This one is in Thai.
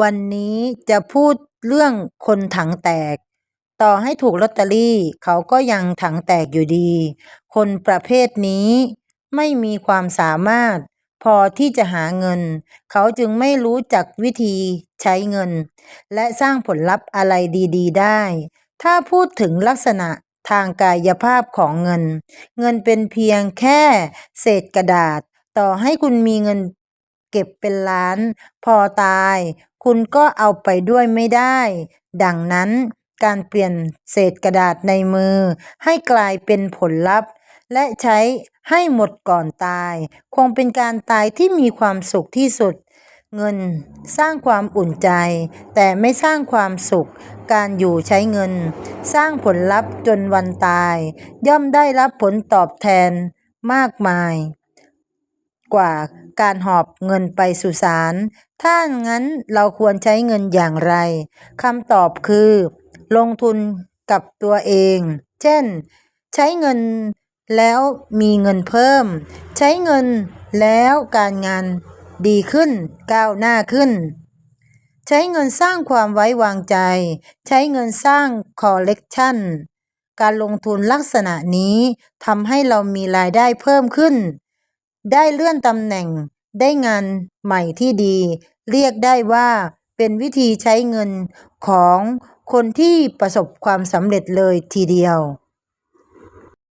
วันนี้จะพูดเรื่องคนถังแตก ต่อให้ถูกลอตเตอรี่เขาก็ยังถังแตกอยู่ดี คนประเภทนี้ไม่มีความสามารถ พอที่จะหาเงิน เขาจึงไม่รู้จักวิธีใช้เงิน และสร้างผลลัพธ์อะไรดี ๆ ได้ ถ้าพูดถึงลักษณะทางกายภาพของเงิน เงินเป็นเพียงแค่เศษกระดาษ ต่อให้คุณมีเงินเก็บเป็นล้าน พอตาย คุณก็เอาไปด้วยไม่ได้ ดังนั้นการเปลี่ยนเศษกระดาษในมือ ให้กลายเป็นผลลัพธ์ และใช้ให้หมดก่อนตาย คงเป็นการตายที่มีความสุขที่สุด เงินสร้างความอุ่นใจ แต่ไม่สร้างความสุข การอยู่ใช้เงิน สร้างผลลัพธ์จนวันตาย ย่อมได้รับผลตอบแทนมากมาย กว่าการหอบเงินไปสุสาน ถ้างั้นเราควรใช้เงินอย่างไร คำตอบคือ ลงทุนกับตัวเอง เช่น ใช้เงินแล้วมีเงินเพิ่ม ใช้เงินแล้วการงานดีขึ้น ก้าวหน้าขึ้น ใช้เงินสร้างความไว้วางใจ ใช้เงินสร้างคอลเลกชันการลงทุนลักษณะนี้ทำให้เรามีรายได้เพิ่มขึ้น ได้เลื่อนตำแหน่ง ได้งานใหม่ที่ดี เรียกได้ว่าเป็นวิธีใช้เงินของคนที่ประสบความสำเร็จเลยทีเดียว